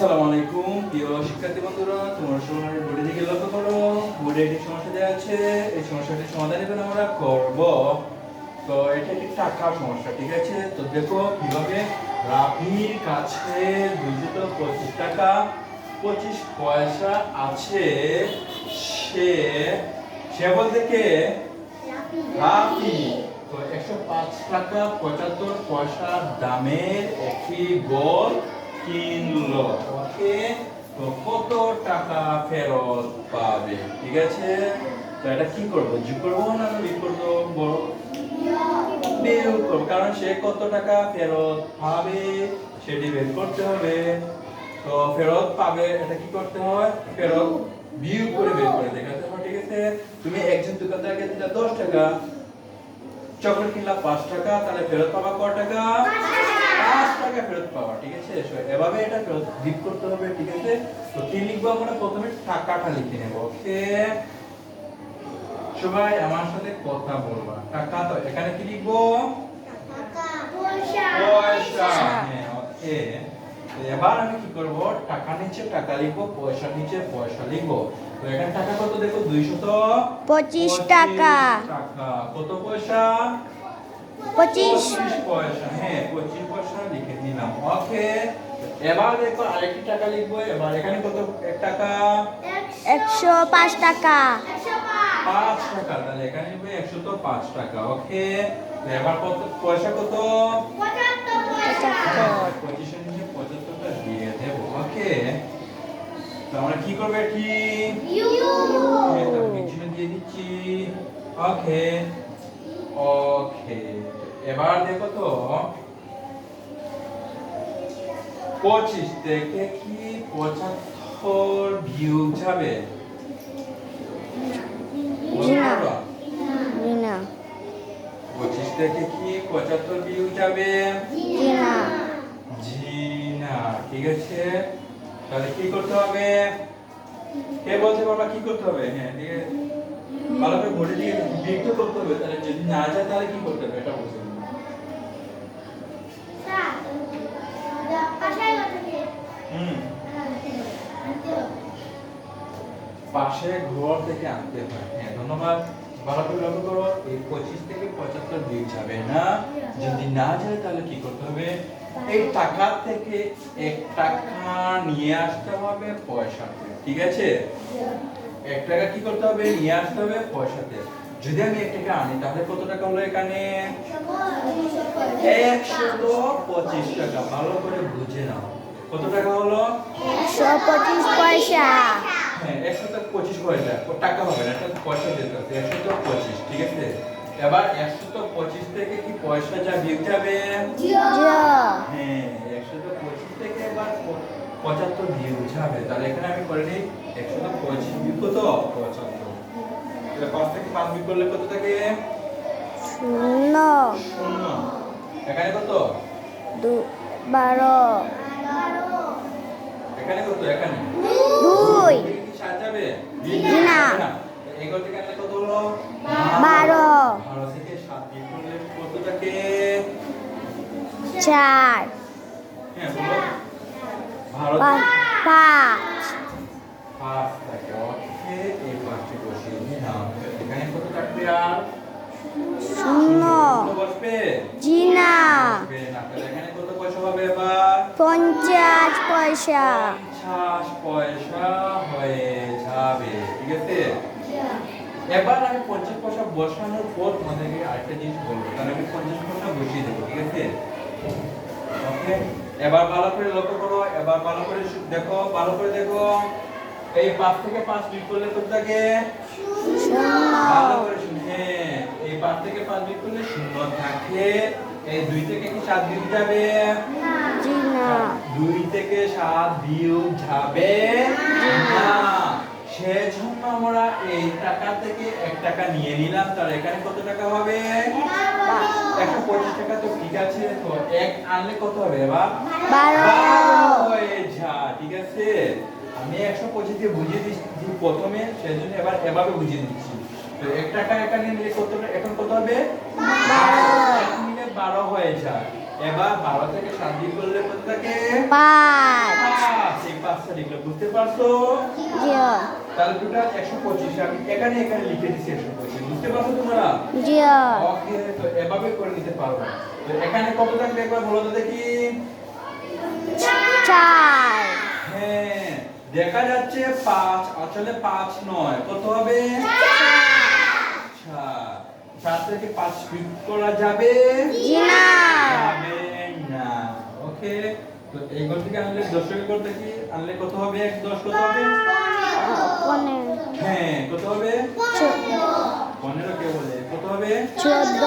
আসসালামু আলাইকুম, প্রিয় শিক্ষার্থী বন্ধুরা, তোমরা সবাই বোর্ডে দিকে লক্ষ্য করো। বোর্ডে একটি সমস্যা দেওয়া আছে, এই সমস্যাটির সমাধান এখন আমরা করব। তো এটা একটি টাকার সমস্যা, ঠিক আছে? তো দেখো কীভাবে রাফির কাছে দুইশত পঁচিশ টাকা, পঁচিশ পয়সা আছে, সে সে বলতে কে? রাফি। তো একশো পাঁচ টাকা পঁচাত্তর পয়সা দামের একটি বল কিনলো ওকে তো কত টাকা ফেরত পাবে, ঠিক আছে? তো এটা কি করব যোগ করব না বিয়োগ করব, বড়? করব, কারণ সে কত টাকা ফেরত পাবে সেটি বের করতে হবে। তো ফেরত পাবে, এটা কি করতে হয়? ফেরত বিয়োগ করে বের করে দেখাতে হবে, ঠিক আছে? তুমি একজন দোকানদারকে দিলে দশ টাকা, চকলেট কিনলা পাঁচ টাকা, তাহলে ফেরত পাবা কত টাকা। পাঁচ টাকা ফেরত পাবা ঠিক আছে? এভাবে এটা ফেরত গিভ করতে হবে ঠিক আছে? তো কি লিখব আমরা প্রথমে টাকাটা লিখে নেব ওকে? সবাই আমার সাথে কথা বলবা। টাকা তো এখানে কি লিখব? পয়সা। হ্যাঁ এবার আমি কি করব? টাকা নিচে টাকা লিখব পয়সা নিচে পয়সা লিখব। তো এখানে টাকা কত দেখো? 200 পঁচিশ টাকা। টাকা। কত পয়সা? পঁচিশ। 25 পয়সা হ্যাঁ 25 পয়সা লিখে দিলাম ওকে এবার দেখো আরেকটি টাকা লিখব। এবার এখানে কত? এক টাকা? একশো পাঁচ টাকা। পাঁচ। টাকা তাহলে এখানে লিখব একশো তো পাঁচ টাকা ওকে। এবার কত? পয়সা কত? পঁচিশের নিচে পঁচাত্তরটা দিয়ে দেবো ওকে। তো আমরা কি করব এটি হ্যাঁ, পিছনে দিয়ে দিচ্ছি ওকে। ওকে এবার দেখো তো পঁচিশ থেকে কি পঁচাত্তর ভিউ যাবে? পঁচিশ থেকে কি পঁচাত্তর ভিউ যাবে? জি না ঠিক আছে। তাহলে কি করতে হবে? কে বলতে পারবা কি করতে হবে? হ্যাঁ ঠিক আছে ভালো করে দিয়ে বিয়োগ করতে হবে তাহলে যদি না যায় তাহলে কি করতে হবে? এটা বলতে পাশে ঘর থেকে আনতে হয়। হ্যাঁ ধন্যবাদ। ভালো করে লক্ষ্য করো এই পঁচিশ থেকে পঁচাত্তর বিয়োগ যাবে না। যদি না যায় তাহলে কি করতে হবে? এই টাকা থেকে এক টাকা নিয়ে আসতে হবে পয়সাতে ঠিক আছে? এক টাকা কি করতে হবে? নিয়ে আসতে হবে পয়সাতে। যদি আমি এক টাকা আনি তাহলে কত টাকা হলো এখানে? একশত পঁচিশ টাকা। ভালো করে বুঝে নাও। কত টাকা হলো? একশো পঁচিশ পয়সা। হ্যাঁ একশো তো পঁচিশ পয়সা। টাকা হবে না এটা পয়সা যেতে হবে একশো তো পঁচিশ ঠিক আছে? এবার একশো তো পঁচিশ থেকে কি পয়সা যা বিয়োগ যাবে? হ্যাঁ একশো তো পঁচিশ থেকে এবার পঁচাত্তর বিয়োগ যাবে তাহলে এখানে আমি করে নিই একশো পঁচিশ বিয়োগ কত? পঁচাত্তর। তাহলে পাঁচ থেকে পাঁচ বিয়োগ করলে কত থাকে? শূন্য। শূন্য। এখানে কত? দু বারো। এখানে কত? এখানে। দুই। সাত যাবে? না। এগারো থেকে কত হলো? বারো। বারো থেকে সাত বিয়োগ করলে কত থাকে? চার। হ্যাঁ পাঁচ। পাঁচ থাকে এই পাঁচটি বসিয়ে দিলাম এখানে কত থাকবে আর? শূন্য। বসবে? জি না। এখানে কত পয়সা হবে এবার? পঞ্চাশ পয়সা। পঞ্চাশ পয়সা হয়ে যাবে ঠিক আছে? এবার আমি পঞ্চাশ পয়সা বসানোর পর তোমাদেরকে আরেকটা জিনিস বলব। তাহলে আমি পঞ্চাশ পয়সা বসিয়ে দেবো ঠিক আছে? ওকে? এবার ভালো করে লক্ষ্য করো এবার ভালো করে দেখো ভালো করে দেখো। এই পাঁচ থেকে পাঁচ বিট করলে কত থাকে? ভালো করে শুনে হ্যাঁ, এই পাঁচ থেকে পাঁচ বিট করলে শূন্য থাকে। এই দুই থেকে কি সাত বিট যাবে? না। দুই থেকে সাত বিয়োগ যাবে? না। সেজন্য আমরা এই টাকা থেকে এক টাকা নিয়ে নিলাম। তাহলে এখানে কত টাকা হবে? একশো পঁচিশ টাকা তো ঠিক আছে। তো এক আনলে কত হবে এবার? হয়ে ঠিক আছে। আমি একশো পঁচিশ দিয়ে বুঝিয়ে দিচ্ছি প্রথমে সেজন্য এবার এভাবে বুঝিয়ে দিচ্ছি। তো এক টাকা এখানে নিলে কত এখন কত হবে? এক নিলে বারো হয়ে যায়। এবার বারো থেকে সাত বিয়োগ করলে কত থাকে? পাঁচ। পাঁচ। পারছ? জিও তাহলে টোটাল একশো পঁচিশ আমি এখানে এখানে লিখে একশো পঁচিশ। বুঝতে পারছ তোমরা? জিও ওকে তো এভাবে করে নিতে পারব তো এখানে কত থাকবে একবার বলো তো দেখি? চার। হ্যাঁ দেখা যাচ্ছে পাঁচ আসলে পাঁচ নয়। কত হবে? চার। চার। থেকে পাঁচ বিয়োগ করা যাবে? জি না। যাবে না। ওকে তো এই থেকে আনলে দশকে করতে কি আনলে কত হবে? এক দশ কত হবে? পনেরো। হ্যাঁ কত হবে? পনেরো কে বলে? কত হবে? চোদ্দ।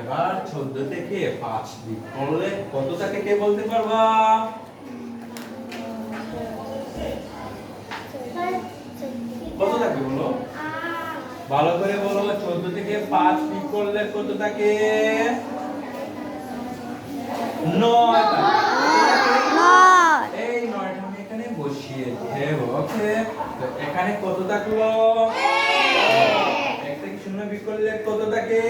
এবার চোদ্দ থেকে পাঁচ দিক করলে কত থাকে কে বলতে পারবা? কত থাকে বলো? ভালো করে বলো চোদ্দ থেকে পাঁচ দিক করলে কত থাকে নয় থাকে। নয় এই নয়টা আমি এখানে বসিয়ে ওকে তো এখানে কত থাকল? এক। থেকে শূন্য বিয়োগ করলে কত থাকে?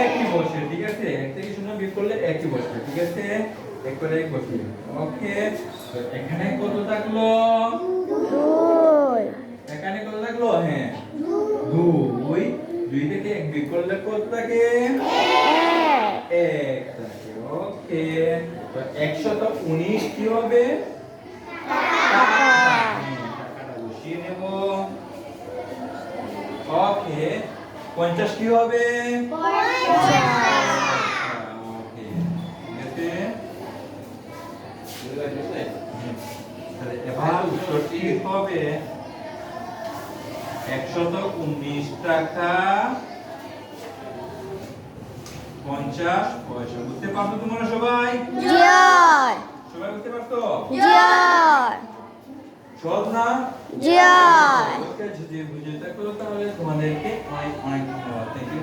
একই বসে ঠিক আছে? এক থেকে শূন্য বিয়োগ করলে একই বসবে ঠিক আছে? এক করে এক বসবে। ওকে তো এখানে কত থাকল? এখানে কত থাকল? হ্যাঁ দুই। দুই থেকে এক বিয়োগ করলে কত থাকে? এক। এক থাকে ওকে। তো একশত উনিশ কি হবে টাকা। হ্যাঁ, টাকাটা বসিয়ে নেব? ওকে পঞ্চাশ কি হবে? এবার উত্তরটি হবে? একশত উনিশ টাকা। পঞ্চাশ পয়সা বুঝতে পারছ তোমরা সবাই? সবাই বুঝতে পারছ? জিও সহজ না জয়। ওকে যদি বুঝে থাকো তাহলে তোমাদেরকে অনেক অনেক ধন্যবাদ। Thank you